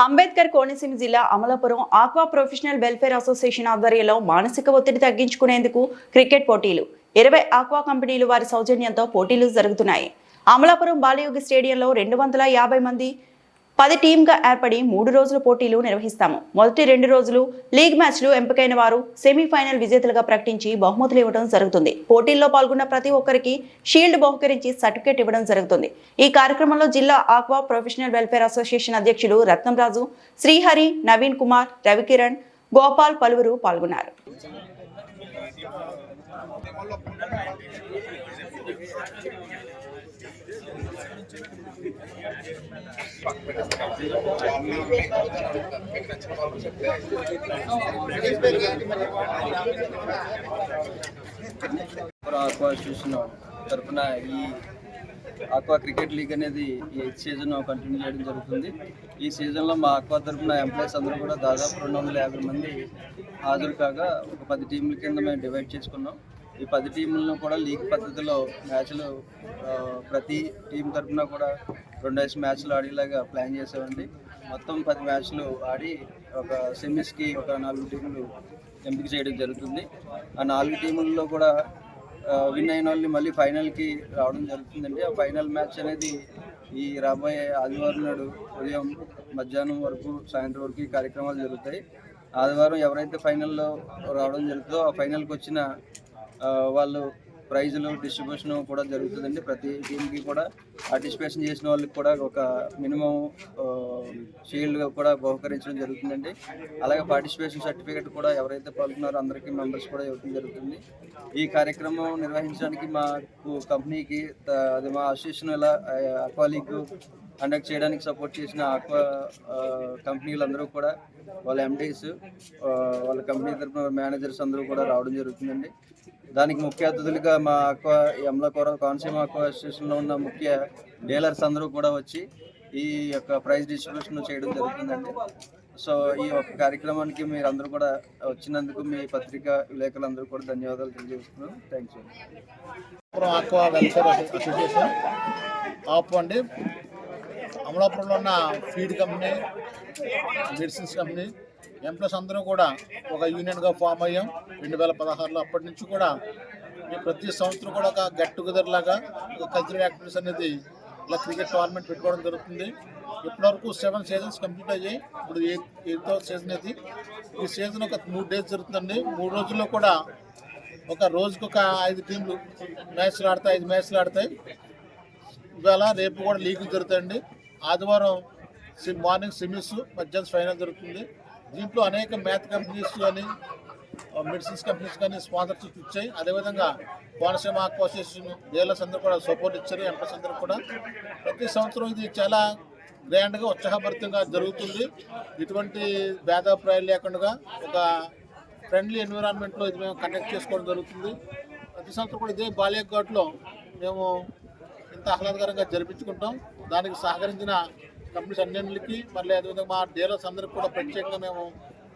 అంబేద్కర్ కోనసీమ జిల్లా Amalapuram aqua professional welfare association ఆధ్వర్యంలో మానసిక ఒత్తిడి తగ్గించుకునేందుకు క్రికెట్ పోటీలు. ఇరవై ఆక్వా కంపెనీలు వారి సౌజన్యంతో పోటీలు జరుగుతున్నాయి. అమలాపురం బాలయోగి స్టేడియంలో రెండు వందల యాభై మంది పది టీంగా ఏర్పడి మూడు రోజుల పోటీలు నిర్వహిస్తాము. మొదటి రెండు రోజులు లీగ్ మ్యాచ్లు ఎంపికైన వారు సెమీఫైనల్ విజేతలుగా ప్రకటించి బహుమతులు ఇవ్వడం జరుగుతుంది. పోటీల్లో పాల్గొన్న ప్రతి ఒక్కరికి షీల్డ్ బహుకరించి సర్టిఫికేట్ ఇవ్వడం జరుగుతుంది. ఈ కార్యక్రమంలో జిల్లా ఆక్వా ప్రొఫెషనల్ వెల్ఫేర్ అసోసియేషన్ అధ్యక్షులు రత్నంరాజు శ్రీహరి నవీన్ కుమార్ రవికిరణ్ గోపాల్ పలువురు పాల్గొన్నారు. ఆక్వా అసోసియేషన్ తరఫున ఈ ఆక్వా క్రికెట్ లీగ్ అనేది ఈ సీజన్ కంటిన్యూ చేయడం జరుగుతుంది. ఈ సీజన్లో మా ఆక్వా తరఫున ఎంప్లాయీస్ అందరూ కూడా దాదాపు రెండు వందల యాభై మంది హాజరు కాగా ఒక పది టీంల కింద మేము డివైడ్ చేసుకున్నాం. ఈ పది టీంలను కూడా లీగ్ పద్ధతిలో మ్యాచ్లు ప్రతి టీం తరఫున కూడా రెండేసి మ్యాచ్లు ఆడేలాగా ప్లాన్ చేసామండి మొత్తం పది మ్యాచ్లు ఆడి ఒక సెమీస్కి ఒక నాలుగు టీములు ఎంపిక చేయడం జరుగుతుంది. ఆ నాలుగు టీముల్లో కూడా విన్ అయిన వాళ్ళని మళ్ళీ ఫైనల్కి రావడం జరుగుతుందండి. ఆ ఫైనల్ మ్యాచ్ అనేది ఈ రాబోయే ఆదివారం నాడు ఉదయం మధ్యాహ్నం వరకు సాయంత్రం వరకు ఈ కార్యక్రమాలు జరుగుతాయి. ఆదివారం ఎవరైతే ఫైనల్లో రావడం జరుగుతుందో ఆ ఫైనల్కి వచ్చిన వాళ్ళు ప్రైజులు డిస్ట్రిబ్యూషన్ కూడా జరుగుతుందండి. ప్రతి టీంకి కూడా పార్టిసిపేషన్ చేసిన వాళ్ళకి కూడా ఒక మినిమం షీల్డ్ కూడా బహుకరించడం జరుగుతుందండి. అలాగే పార్టిసిపేషన్ సర్టిఫికేట్ కూడా ఎవరైతే పాల్గొన్నారో అందరికీ మెంబర్స్ కూడా ఇవ్వడం జరుగుతుంది. ఈ కార్యక్రమం నిర్వహించడానికి మాకు కంపెనీకి అది మా అసోసియేషన్ ఇలా అక్వాలీగ్ కండక్ట్ చేయడానికి సపోర్ట్ చేసిన ఆక్వా కంపెనీలందరూ కూడా వాళ్ళ ఎండీస్ వాళ్ళ కంపెనీ తరఫున మేనేజర్స్ అందరూ కూడా రావడం జరుగుతుందండి. దానికి ముఖ్య అతిథులుగా మా ఆక్వా యమలకోర కోనసీమ ఆక్వా అసోసియేషన్లో ఉన్న ముఖ్య డీలర్స్ అందరూ కూడా వచ్చి ఈ యొక్క ప్రైజ్ డిస్ట్రిబ్యూషన్ చేయడం జరుగుతుందండి. సో ఈ యొక్క కార్యక్రమానికి మీరు అందరూ కూడా వచ్చినందుకు మీ పత్రికా విలేకరులందరూ కూడా ధన్యవాదాలు తెలియజేస్తున్నాను thank you aqua welfare association. ఆప్ అండి. అమలాపురంలో ఉన్న feed company medicines company employees అందరూ కూడా ఒక యూనియన్గా ఫామ్ అయ్యాం. రెండు వేల పదహారులో అప్పటి నుంచి కూడా ప్రతి సంవత్సరం కూడా ఒక గెట్ టుగెదర్ లాగా ఒక కల్చరల్ యాక్టివిటీస్ అనేది ఇలా క్రికెట్ టోర్నమెంట్ పెట్టుకోవడం జరుగుతుంది. ఇప్పటివరకు సెవెన్ సీజన్స్ కంప్లీట్ అయ్యాయి. ఇప్పుడు ఎయిత్ ఎయిత్వ సీజన్ ఇది ఈ సీజన్ ఒక మూడు డేస్ జరుగుతుందండి. మూడు రోజుల్లో కూడా ఒక రోజుకు ఒక ఐదు టీంలు మ్యాచ్లు ఆడతాయి ఐదు మ్యాచ్లు ఆడతాయి. ఇవాళ రేపు కూడా లీగ్ జరుగుతాయండి. ఆదివారం సి- మార్నింగ్ సెమీస్ మధ్యాహ్నం ఫైనల్ జరుగుతుంది. దీంట్లో అనేక మ్యాథ్ కంపెనీస్ కానీ మెడిసిన్స్ కంపెనీస్ కానీ స్పాన్సర్షిప్ ఇచ్చాయి. అదేవిధంగా కోనసీమ ఆక్వా అసోసియేషన్ డీలర్స్ అందరూ కూడా సపోర్ట్ ఇచ్చారు ఎంప్లాయస్ అందరూ కూడా. ప్రతి సంవత్సరం ఇది చాలా గ్రాండ్గా ఉత్సాహభరితంగా జరుగుతుంది. ఇటువంటి భేదాభిప్రాయాలు లేకుండా ఒక ఫ్రెండ్లీ ఎన్విరాన్మెంట్లో ఇది మేము కండక్ట్ చేసుకోవడం జరుగుతుంది. ప్రతి సంవత్సరం కూడా ఇదే బాలియా ఘాట్లో మేము ఇంత ఆహ్లాదకరంగా జరిపించుకుంటాం. దానికి సహకరించిన కంపెనీస్ అన్నింటికి మళ్ళీ అదేవిధంగా మా డీలర్స్ అందరికి కూడా ప్రత్యేకంగా మేము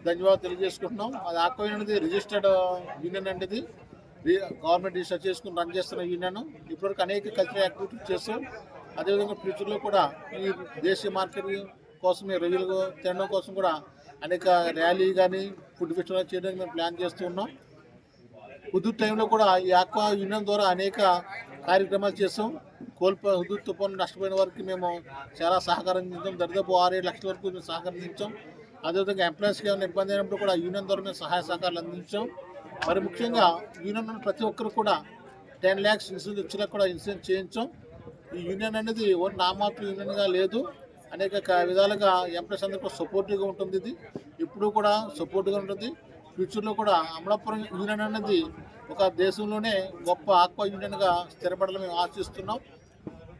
ధన్యవాదాలు తెలియజేసుకుంటున్నాం. అది ఆక్వా అనేది రిజిస్టర్డ్ యూనియన్ అనేది గవర్నమెంట్ రిజిస్టర్ చేసుకుని రన్ చేస్తున్న యూనియన్ ఇప్పటివరకు అనేక కల్చరల్ యాక్టివిటీస్ చేస్తాం అదేవిధంగా ఫ్యూచర్లో కూడా ఈ దేశీయ మార్కెట్ కోసం ఈ రొయ్యలు తినడం కోసం కూడా అనేక ర్యాలీ కానీ ఫుడ్ ఫెస్టివల్ చేయడానికి మేము ప్లాన్ చేస్తూ ఉన్నాం. హుదూద్ టైంలో కూడా ఈ ఆక్వా యూనియన్ ద్వారా అనేక కార్యక్రమాలు చేస్తాం కోల్పో హుదూద్ తుఫాను నష్టపోయిన వారికి మేము చాలా సహకరించాం అందించాం. దరిదాపు ఆరు ఏడు లక్షల వరకు మేము సహకరించాం అదేవిధంగా ఎంప్లాయీస్కి ఏమైనా ఇబ్బంది అయినప్పుడు కూడా యూనియన్ ద్వారా మేము సహాయ సహకారాలు అందించాం. మరి ముఖ్యంగా యూనియన్ ఉన్న ప్రతి ఒక్కరు కూడా టెన్ ల్యాక్స్ ఇన్సూరెన్స్ వచ్చేలా కూడా ఇన్సూరెన్స్ చేయించాం. ఈ యూనియన్ అనేది ఓన్ నామాత్ర యూనియన్గా లేదు. అనేక విధాలుగా ఎంప్లాయీస్ అందరికీ సపోర్టివ్గా ఉంటుంది ఇది. ఇప్పుడు కూడా సపోర్ట్గా ఉంటుంది. ఫ్యూచర్లో కూడా అమలాపురం యూనియన్ అనేది ఒక దేశంలోనే గొప్ప ఆక్వా యూనియన్గా స్థిరపడాలని మేము ఆశిస్తున్నాం.